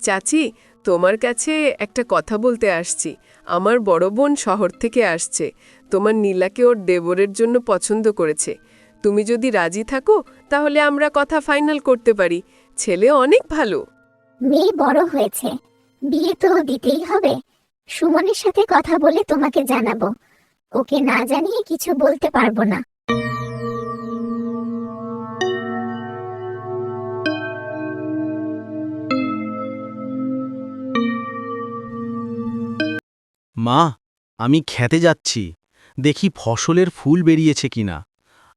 চাচি তোমার কাছে একটা কথা বলতে আসছি। আমার বড় বোন শহর থেকে আসছে। তোমার নীলাকে ওর দেবরের জন্য পছন্দ করেছে। তুমি যদি রাজি থাকো তাহলে আমরা কথা ফাইনাল করতে পারি। ছেলে অনেক ভালো। মেয়ে বড় হয়েছে। বিয়ে তো দিতেই হবে। সুমনের সাথে কথা বলে তোমাকে জানাব। ওকে না জানিয়ে কিছু বলতে পারব না। মা আমি খেতে যাচ্ছি। দেখি ফসলের ফুল বেরিয়েছে কিনা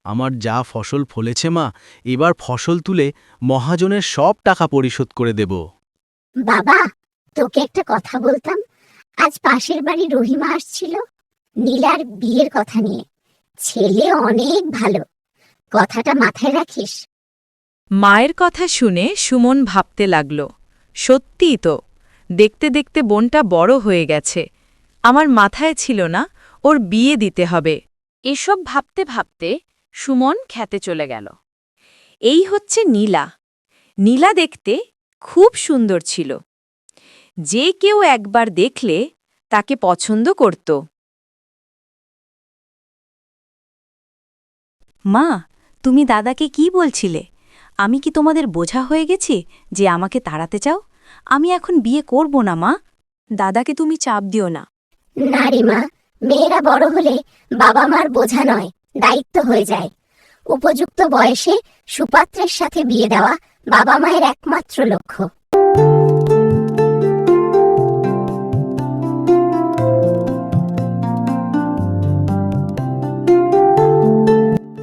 আমার যা ফসল ফলেছে মা এবার ফসল তুলে মহাজনের সব টাকা পরিশোধ করে দেব। বাবা তোকে একটা কথা বলতাম। আজ পাশের বাড়ি রহিমা আসছিল নীলার বিয়ের কথা নিয়ে। ছেলে অনেক ভালো। কথাটা মাথায় রাখিস। মায়ের কথা শুনে সুমন ভাবতে লাগল সত্যিই তো দেখতে দেখতে বোনটা বড় হয়ে গেছে। আমার মাথায় ছিল না ওর বিয়ে দিতে হবে। এসব ভাবতে ভাবতে সুমন খেতে চলে গেল। এই হচ্ছে নীলা। নীলা দেখতে খুব সুন্দর ছিল। যে কেউ একবার দেখলে তাকে পছন্দ করত। মা তুমি দাদাকে কি বলছিলে? আমি কি তোমাদের বোঝা হয়ে গেছি যে আমাকে তাড়াতে চাও? আমি এখন বিয়ে করব না মা। দাদাকে তুমি চাপ দিও না। না রে মা মেয়েরা বড় হলে বাবা মার বোঝা নয়, দায়িত্ব হয়ে যায়। উপযুক্ত বয়সে সুপাত্রের সাথে বিয়ে দেওয়া বাবা মায়ের একমাত্র লক্ষ্য।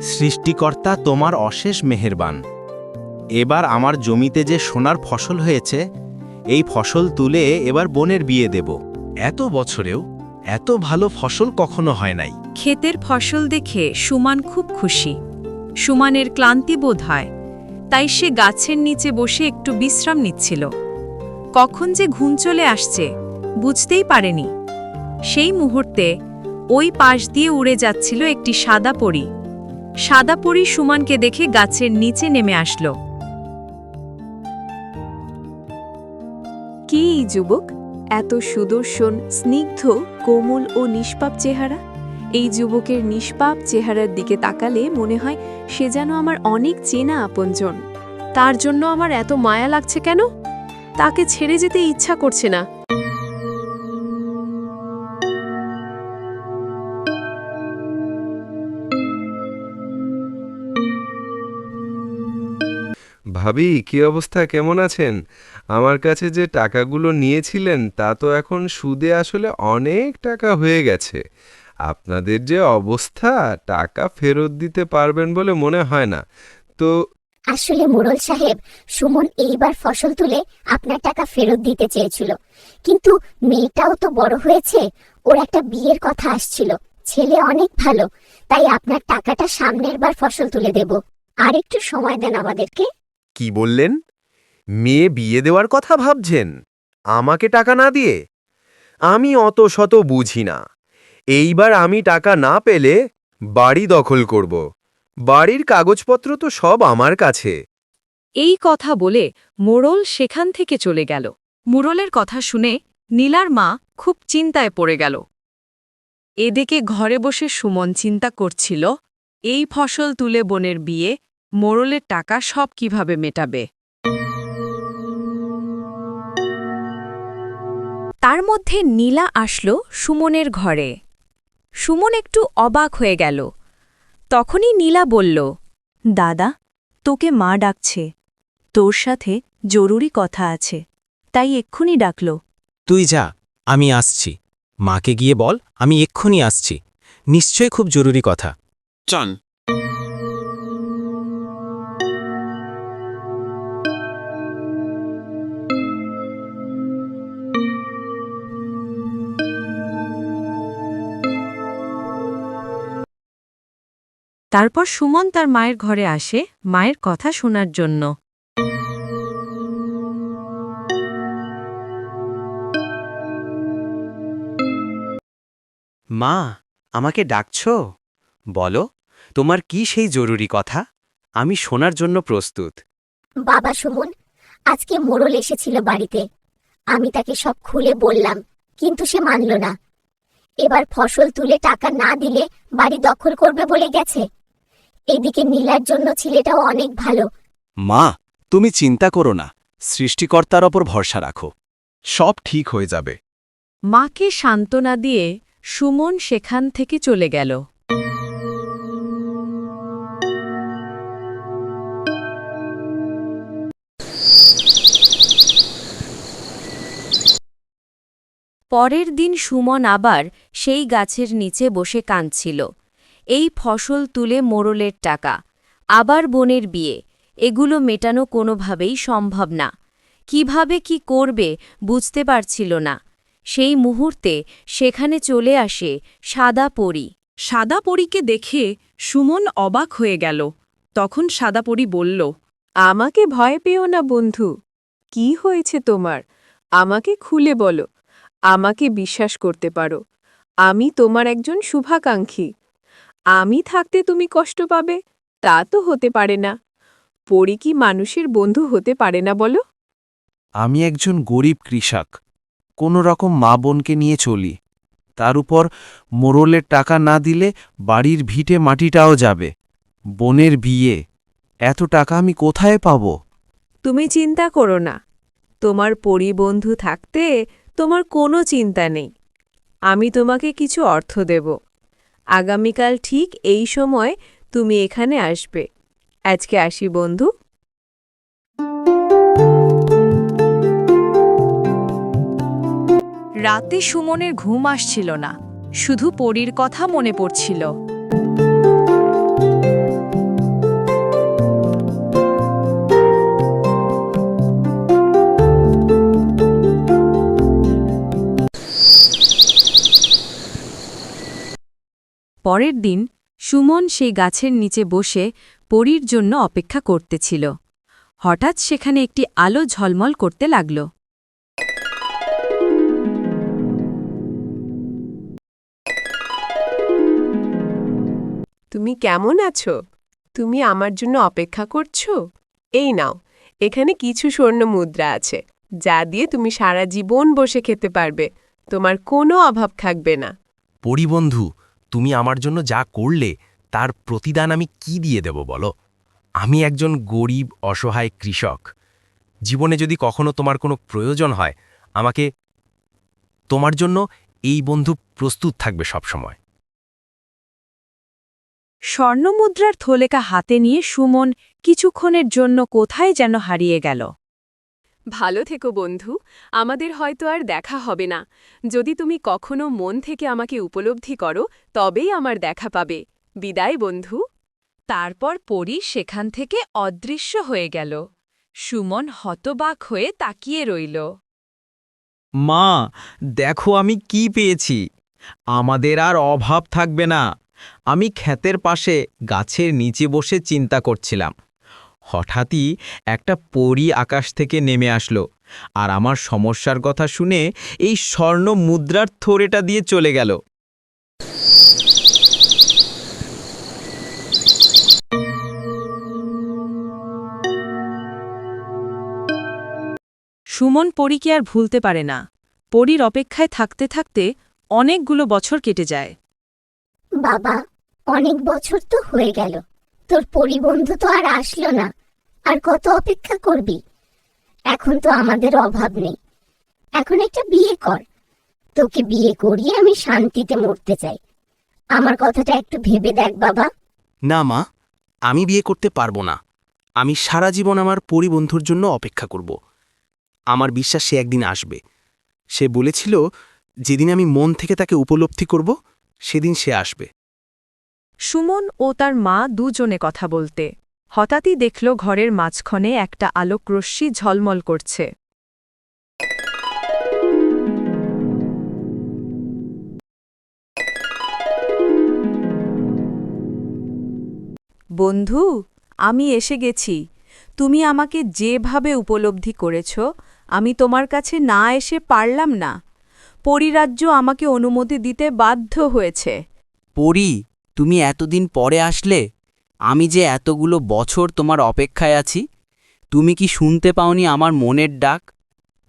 সৃষ্টিকর্তা তোমার অশেষ মেহেরবান। এবার আমার জমিতে যে সোনার ফসল হয়েছে, এই ফসল তুলে এবার বোনের বিয়ে দেব। এত বছরেও এত ভালো ফসল কখনো হয় নাই। ক্ষেতের ফসল দেখে সুমান খুব খুশি। সুমানের ক্লান্তি বোধ হয়, তাই সে গাছের নিচে বসে একটু বিশ্রাম নিচ্ছিল। কখন যে ঘুম চলে আসছে, বুঝতেই পারেনি। সেই মুহূর্তে ওই পাশ দিয়ে উড়ে যাচ্ছিল একটি সাদা পরী। সাদা পরী সুমানকে দেখে গাছের নিচে নেমে আসলো। কি যুবক? এত সুদর্শন, স্নিগ্ধ, কোমল ও নিষ্পাপ চেহারা? এই যুবকের নিষ্পাপ চেহারার দিকে তাকালে মনে হয় সে যেন আমার অনেক চেনা আপনজন। তার জন্য আমার এত মায়া লাগছে কেন? তাকে ছেড়ে যেতে ইচ্ছা করছে না। ভাবি, কি অবস্থা? কেমন আছেন? আমার কাছে যে টাকাগুলো নিয়েছিলেন, তা তো এখন সুদে আসলে অনেক টাকা হয়ে গেছে। আপনাদের যে অবস্থা, টাকা ফেরত দিতে পারবেন বলে মনে হয় না। তো আসলে মোড়ল সাহেব, সুমন এইবার ফসল তুলে আপনার টাকা ফেরত দিতে চেয়েছিল। কিন্তু মেয়েটাও তো বড় হয়েছে, ওর একটা বিয়ের কথা আসছিল। ছেলে অনেক ভালো, তাই আপনার টাকাটা সামনের বার ফসল তুলে দেব। আর একটু সময় দেন আমাদেরকে। কি বললেন? মেয়ে বিয়ে দেওয়ার কথা ভাবছেন। আমাকে টাকা না দিয়ে? আমি অত শত বুঝি না। এইবার আমি টাকা না পেলে বাড়ি দখল করব। বাড়ির কাগজপত্র তো সব আমার কাছে। এই কথা বলে মোড়ল সেখান থেকে চলে গেল। মুরলের কথা শুনে নীলার মা খুব চিন্তায় পড়ে গেল। এদিকে ঘরে বসে সুমন চিন্তা করছিল, এই ফসল তুলে বোনের বিয়ে মোড়লের টাকা সব কীভাবে মেটাবে? তার মধ্যে নীলা আসলো সুমনের ঘরে। সুমন একটু অবাক হয়ে গেল। তখনই নীলা বলল দাদা তোকে মা ডাকছে। তোর সাথে জরুরি কথা আছে তাই এক্ষুনি ডাকল। তুই যা আমি আসছি। মাকে গিয়ে বল আমি এক্ষুনি আসছি। নিশ্চয় খুব জরুরি কথা। চন তারপর সুমন তার মায়ের ঘরে আসে মায়ের কথা শোনার জন্য। মা আমাকে ডাকছো? বলো তোমার কি সেই জরুরি কথা? আমি শোনার জন্য প্রস্তুত। বাবা সুমন আজকে মোড়ল এসেছিল বাড়িতে। আমি তাকে সব খুলে বললাম কিন্তু সে মানল না। এবার ফসল তুলে টাকা না দিলে বাড়ি দখল করবে বলে গেছে। এদিকে নীলার জন্য ছেলেটাও অনেক ভালো। মা তুমি চিন্তা করো না। সৃষ্টিকর্তার ওপর ভরসা রাখো। সব ঠিক হয়ে যাবে। মাকে সান্ত্বনা দিয়ে সুমন সেখান থেকে চলে গেল। পরের দিন সুমন আবার সেই গাছের নিচে বসে কাঁদছিল। এই ফসল তুলে মোড়লের টাকা, আবার বোনের বিয়ে, এগুলো মেটানো কোনোভাবেই সম্ভব না। কীভাবে কি করবে বুঝতে পারছিল না। সেই মুহূর্তে সেখানে চলে আসে সাদা পরী সাদা পরীকে দেখে সুমন অবাক হয়ে গেল। তখন সাদা পরী বলল, আমাকে ভয় পেও না, বন্ধু। কি হয়েছে তোমার? আমাকে খুলে বলো। আমাকে বিশ্বাস করতে পারো। আমি তোমার একজন শুভাকাঙ্ক্ষী। আমি থাকতে তুমি কষ্ট পাবে? তা তো হতে পারে না। পরি কি মানুষের বন্ধু হতে পারে না বলো? আমি একজন গরিব কৃষক। কোনো রকম মা বোনকে নিয়ে চলি। তার উপর মোড়লের টাকা না দিলে বাড়ির ভিটে মাটিটাও যাবে। বোনের বিয়ে। এত টাকা আমি কোথায় পাব? তুমি চিন্তা করো না। তোমার পরিবন্ধু থাকতে তোমার কোনো চিন্তা নেই। আমি তোমাকে কিছু অর্থ দেব। আগামীকাল ঠিক এই সময় তুমি এখানে আসবে। আজকে আসি, বন্ধু। রাতে সুমনের ঘুম আসছিল না। শুধু পরীর কথা মনে পড়ছিল। পরের দিন সুমন সেই গাছের নিচে বসে পরীর জন্য অপেক্ষা করতেছিল। হঠাৎ সেখানে একটি আলো ঝলমল করতে লাগল। তুমি কেমন আছো? তুমি আমার জন্য অপেক্ষা করছ? এই নাও এখানে কিছু স্বর্ণ মুদ্রা আছে যা দিয়ে তুমি সারা জীবন বসে খেতে পারবে। তোমার কোনো অভাব থাকবে না। পরিবন্ধু তুমি আমার জন্য যা করলে, তার প্রতিদান আমি কি দিয়ে দেব বলো? আমি একজন গরিব, অসহায় কৃষক। জীবনে যদি কখনো তোমার কোনো প্রয়োজন হয়, আমাকে তোমার জন্য এই বন্ধু প্রস্তুত থাকবে সবসময়। স্বর্ণমুদ্রার থলেকা হাতে নিয়ে সুমন কিছুক্ষণের জন্য কোথায় যেন হারিয়ে গেল। ভালো থেকো বন্ধু আমাদের হয়তো আর দেখা হবে না। যদি তুমি কখনো মন থেকে আমাকে উপলব্ধি করো তবেই আমার দেখা পাবে। বিদায় বন্ধু। তারপর পরী সেখান থেকে অদৃশ্য হয়ে গেল। সুমন হতবাক হয়ে তাকিয়ে রইল। মা দেখো আমি কি পেয়েছি। আমাদের আর অভাব থাকবে না। আমি ক্ষেতের পাশে গাছের নিচে বসে চিন্তা করছিলাম। হঠাৎই একটা পরী আকাশ থেকে নেমে আসলো আর আমার সমস্যার কথা শুনে এই স্বর্ণ মুদ্রার থোরেটা দিয়ে চলে গেল। সুমন পরীকে আর ভুলতে পারে না। পরীর অপেক্ষায় থাকতে থাকতে অনেকগুলো বছর কেটে যায়। বাবা অনেক বছর তো হয়ে গেল। তোর পরিবন্ধু তো আর আসলো না। আর কত অপেক্ষা করবি? এখন তো আমাদের অভাব নেই। এখন একটা বিয়ে কর। তোকে বিয়ে করিয়ে আমি শান্তিতে মরতে চাই। আমার কথাটা একটু ভেবে দেখ বাবা। না মা, আমি বিয়ে করতে পারব না। আমি সারা জীবন আমার পরিবন্ধুর জন্য অপেক্ষা করব। আমার বিশ্বাস সে একদিন আসবে। সে বলেছিল, যেদিন আমি মন থেকে তাকে উপলব্ধি করব, সেদিন সে আসবে। সুমন ও তার মা দুজনে কথা বলতে। হঠাৎই দেখল ঘরের মাঝখানে একটা আলোকরশ্মি ঝলমল করছে। বন্ধু আমি এসে গেছি। তুমি আমাকে যেভাবে উপলব্ধি করেছ আমি তোমার কাছে না এসে পারলাম না। পরিরাজ্য আমাকে অনুমতি দিতে বাধ্য হয়েছে। পরি তুমি এতদিন পরে আসলে? আমি যে এতগুলো বছর তোমার অপেক্ষায় আছি তুমি কি শুনতে পাওনি আমার মনের ডাক?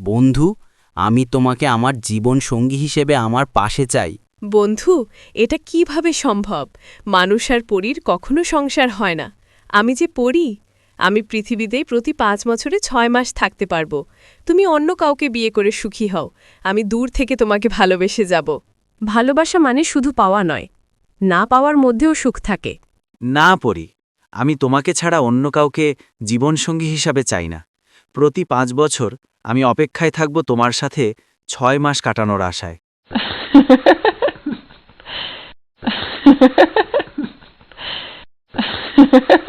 বন্ধু আমি তোমাকে আমার জীবন সঙ্গী হিসেবে আমার পাশে চাই। বন্ধু এটা কীভাবে সম্ভব? মানুষ আর পরীর কখনো সংসার হয় না। আমি যে পড়ি আমি পৃথিবীতে প্রতি পাঁচ বছরে ছয় মাস থাকতে পারব। তুমি অন্য কাউকে বিয়ে করে সুখী হও। আমি দূর থেকে তোমাকে ভালোবেসে যাব। ভালোবাসা মানে শুধু পাওয়া নয় না পাওয়ার মধ্যেও সুখ থাকে। না পড়ি। আমি তোমাকে ছাড়া অন্য কাউকে জীবনসঙ্গী হিসাবে চাই না। প্রতি পাঁচ বছর আমি অপেক্ষায় থাকব তোমার সাথে ছয় মাস কাটানোর আশায়। ha ha ha